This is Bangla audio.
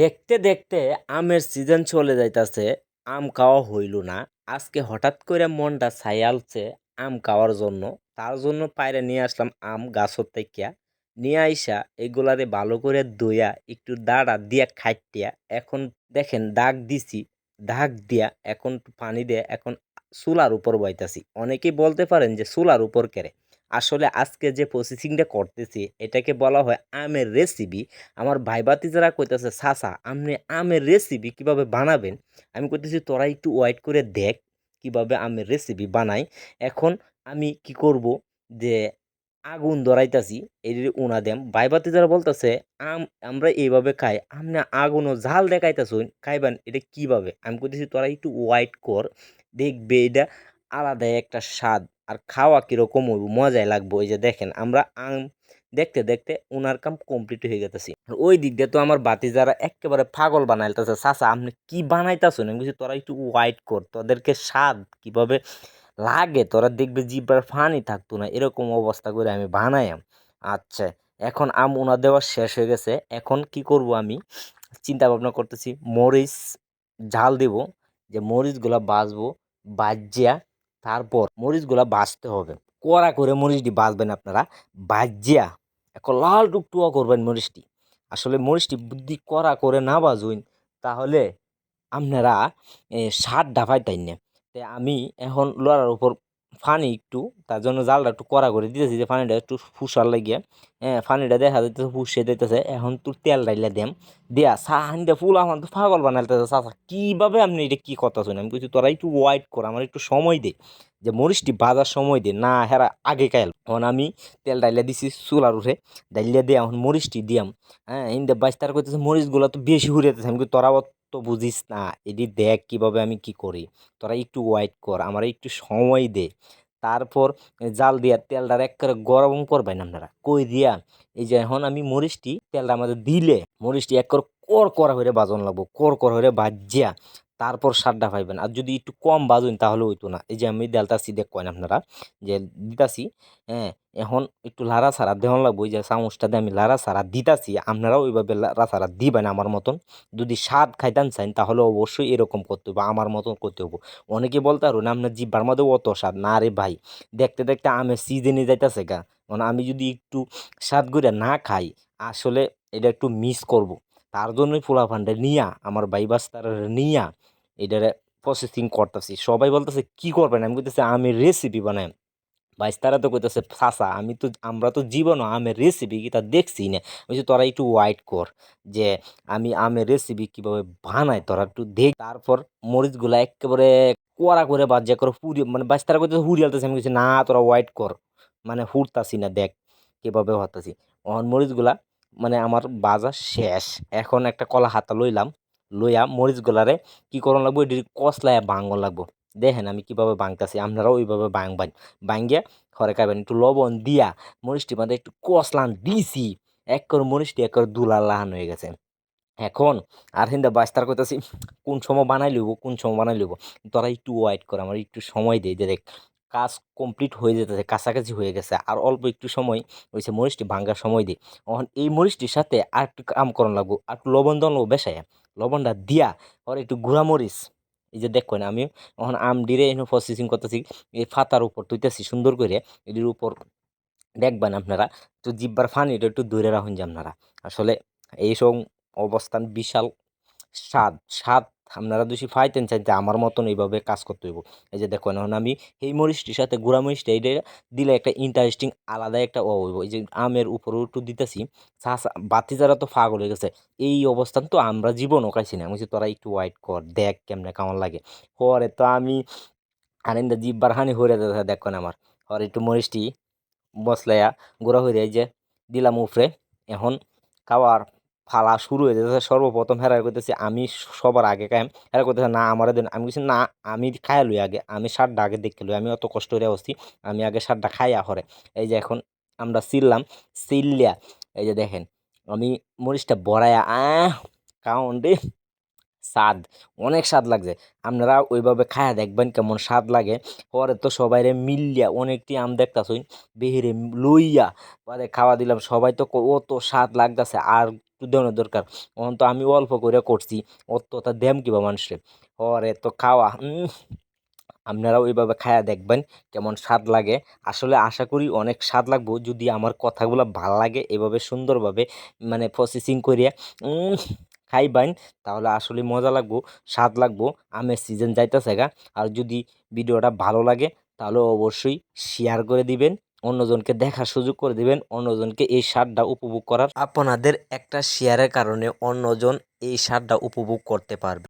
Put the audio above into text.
দেখতে দেখতে আমের সিজন চলে যাইতাছে, আম খাওয়া হইল না। আজকে হঠাৎ করে মনটা ছাইয়ালছে আম খাওয়ার জন্য। তার জন্য পায়রে নিয়ে আসলাম আম গাছত থেকে নিয়ে আইসা এগুলারে ভালো করে ধুইয়া, একটু দাঁড়া দিয়া খাইটিয়া। এখন দেখেন দাগ দিছি, দাগ দিয়া এখন পানি দিয়ে, এখন চুলার উপর বইতাছি। অনেকেই বলতে পারেন যে চুলার উপর কেরে। আসলে আজকে যে প্রসেসিংটা করতেছি, এটাকে বলা হয় আমের রেসিপি আমার ভাই যারা কইতাছে সাসা আপনি আমের রেসিপি কীভাবে বানাবেন? আমি কইতেছি, তোরা একটু ওয়েট করে দেখ কীভাবে আমের রেসিপি বানাই। এখন আমি কি করব যে আগুন ধরাইতাছি, এর উনা দেম। ভাই ভাতিজারা বলতেছে, আম, আমরা এইভাবে খাই, আপনি আগুনও ঝাল দেখাইতাছুন, খাইবেন, এটা কীভাবে? আমি কইতেছি, তোরা একটু ওয়েট কর, দেখবে এটা আলাদা একটা স্বাদ আর খাওয়া কীরকম হইব, মজাই লাগবো। ওই যে দেখেন, আমরা আম দেখতে দেখতে ওনার কাম কমপ্লিট হয়ে গেতেছি। ওই দিক দিয়ে তো আমার বাতি যারা একেবারে পাগল বানাইতেছে। চাচা, আপনি কি বানাইতাছো আমি বলছি, তোরা একটু ওয়াইট কর, তোদেরকে স্বাদ কীভাবে লাগে, তোরা দেখবে জিব্বার ফানি থাকতো না। এরকম অবস্থা করে আমি বানাইম আচ্ছা এখন আম উনা দেওয়া শেষ হয়ে গেছে। এখন কি করব আমি? চিন্তা ভাবনা করতেছি, মরিচ ঝাল দেব, যে মরিচগুলা বাজবো, বাজিয়া তারপর মরিচগুলো বাঁচতে হবে। কড়া করে মরিচটি বাঁচবেন আপনারা। বাজিয়া এখন লাল টুকটুয়া করবেন মরিচটি। আসলে মরিচটি বুদ্ধি করা করে না বাজুন তাহলে আপনারা ষাট ডাফাই তাই না। আমি এখন লড়ার উপর ফানি একটু, তার জন্য জালটা একটু কড়া করে দিতেছি যে ফানিটা একটু ফুসার লাগিয়ে। হ্যাঁ ফানিটা দেখা যাইতেছে ফুসে দিতেছে এখন তুই তেল ডাইলা দেম। দিয়া সাহানিটা ফুল, আমার তো পাগল বানাইতেছে। চাচা কীভাবে আপনি এটা কী কথা শুনে আমি বলছি তোরা একটু ওয়াইট কর, আমার একটু সময় দে। যে মরিচটি বাজার সময় দে, না হেরা আগে কাইল এখন আমি তেল ডাইলা দিছি চুলার উঠে ডাইলা দিয়ে এখন মরিচটি দিয়াম। হ্যাঁ ইন্দে বাইশ তার করতেছে মরিচগুলো তো বেশি হুড়িয়েতেছে আমি তোরা তো বুঝিস না, এটি দেখ কীভাবে আমি কি করি। তোরা একটু ওয়াইট কর, আমার একটু সময় দে। তারপর জাল দিয়া তেলটা করে গরম করবেন আপনারা। কই দিয়া, এই যে এখন আমি মরিচটি, তেলটা আমাদের দিলে মরিচটি এক করে কর করা হয়ে বাজন লাগবো কর কর হয়ে বাজিয়া। তারপর স্বাদটা পাইবেন। আর যদি একটু কম বাজুন তাহলে হইতো না। এই যে আমি দেলতাছি দেখ কয়েন আপনারা, যে দিতাছি হ্যাঁ এখন একটু লারা সারা দেহন লাগবো। যে চামচটা দিয়ে আমি লারা সারা দিতাছি, আপনারাও ওইভাবে লারা সারা দিবেন আমার মতন। যদি স্বাদ খাইতেন চান তাহলে অবশ্যই এরকম করতে হবে আমার মতন করতে হবে অনেকে বলতে পারো না, আপনার জিব্বার মধ্যে অত স্বাদ না। রে ভাই, দেখতে দেখতে আমের সিজনে যাইতেছে গা। মানে আমি যদি একটু স্বাদ করে না খাই, আসলে এটা একটু মিস করব। তার জন্যই পোলাপানটা নিয়া, আমার ভাই বাস্তারা নিয়া এটারে প্রসেসিং করতেছি। সবাই বলতেছে, কি করবেন? আমি বলতেছি আমি রেসিপি বানাই বাইস্তারা তো কইতেছে, চাচা, আমি তো, আমরা তো জীবনও আমের রেসিপি কি তা দেখছি না। বলছি, তোরা একটু ওয়াইট কর যে আমি আমের রেসিপি কীভাবে বানাই, তোরা একটু দেখ। তারপর মরিচগুলা একেবারে কড়া করে বাজ্যা করে পুরি মানে বাইস্তারা কইতেছে হুড়িয়ালতেছে আমি বলছি না, তোরা ওয়াইট কর। মানে হুড়তাছি না, দেখ কীভাবে হতাছি। অহন মরিচগুলা মানে আমার বাজার শেষ। এখন একটা কলা হাতা লইলাম, লইয়া মরিচগুলারে কি করন লাগবো? এটি কসলায় ভাঙন লাগবো। দেখেন আমি কীভাবে ভাঙতাছি আপনারাও ওইভাবে ভাঙবান ভাঙ্গিয়া ঘরে খাবেন একটু লবণ দিয়া মরিচটি মধ্যে একটু কষলান দিছি। এক করে মরিচটি, এক করে দুলার লাহান হয়ে গেছে। এখন আর হিন্দা বাস্তার করতেছি কোন সময় বানাই লইব, কোন সময় বানাই লইব? তোরা একটু ওয়েট কর, আমার একটু সময় দে, দেখ। কাজ কমপ্লিট হয়ে যেতেছে, কাছাকাছি হয়ে গেছে। আর অল্প একটু সময় হয়েছে মরিচটি ভাঙ্গার সময় দে এখন এই মরিচটির সাথে আর একটু কাম করন লাগবো। আর একটু লবণ দন লাগবো বেসায়। লবণটা দিয়া আর একটু গুঁড়া মরিচ। এই যে দেখবেন আমি এখন আম ডিরে এনে প্রসেসিং করতেছি। এই ফাতার উপর তুইতেছি সুন্দর করে। এটির উপর দেখবেন আপনারা তো জিব্বার ফানিটা একটু দূরে রাখুন যে আপনারা। আসলে এইসব অবস্থান বিশাল স্বাদ স্বাদ আপনারা যদি ফাইতেন চাইতে আমার মতন এইভাবে কাজ করতে হইব। এই যে দেখুন এখন আমি এই মরিচটির সাথে গুঁড়া মরিচটা এটা দিলে একটা ইন্টারেস্টিং আলাদা একটা ও হইব। এই যে আমের উপরে একটু দিতেছি বাতি যারা তো ফাগল হয়ে গেছে। এই অবস্থান তো আমরা জীবনও খাইছি না। বলছি, তোরা একটু ওয়াইট কর দেখ কেমনে কেমন লাগে। পরে তো আমি আনিন্দা জিব্বার হানি হয়ে যাচ্ছে দেখুন আমার। আর একটু মরিচটি বসলাইয়া গুঁড়া হয়ে এই যে দিলাম উপরে। এখন খাওয়ার ফালা শুরু হয়ে যেতেছে সর্বপ্রথম হেরা করতেছি, আমি সবার আগে খাইম হেরা করতেছে, না, আমার দিন। আমি বলছি না, আমি খাইয়া লই আগে। আমি সারটা আগে দেখে লই। আমি অত কষ্ট করে বসছি, আমি আগে সারটা খাইয়া হরে। এই যে এখন আমরা সিললাম সিললিয়া এই যে দেখেন, আমি মরিচটা বড়াইয়া, আহ কাউন রে স্বাদ, অনেক স্বাদ লাগছে। আপনারা ওইভাবে খায়া দেখবেন কেমন স্বাদ লাগে। পরে তো সবাইরে মিলিয়া, অনেকটি আম দেখতাছই, বেহিরে লইয়া, পরে খাওয়া দিলাম। সবাই তো ক- ও তো স্বাদ লাগতাছে। আর একটু দেওয়ানোর দরকার। অন তো আমি অল্প করে করছি অত তা দেম কিবা মানুষের। ওরে তো খাওয়া আপনারাও ওইভাবে খায়া দেখবেন কেমন স্বাদ লাগে। আসলে আশা করি অনেক স্বাদ লাগবো, যদি আমার কথাগুলো ভালো লাগে এভাবে সুন্দরভাবে মানে প্রসেসিং করিয়া খাইবেন, তাহলে আসলে মজা লাগবো, স্বাদ লাগবো। আমের সিজন যাইতেছে গা, আর যদি ভিডিওটা ভালো লাগে, তাহলে অবশ্যই শেয়ার করে দিবেন। অন্যজনকে দেখার সুযোগ করে দিবেন, অন্যজনকে এই স্বাদটা উপভোগ করার। আপনাদের একটা শেয়ারের কারণে অন্যজন এই স্বাদটা উপভোগ করতে পারবে।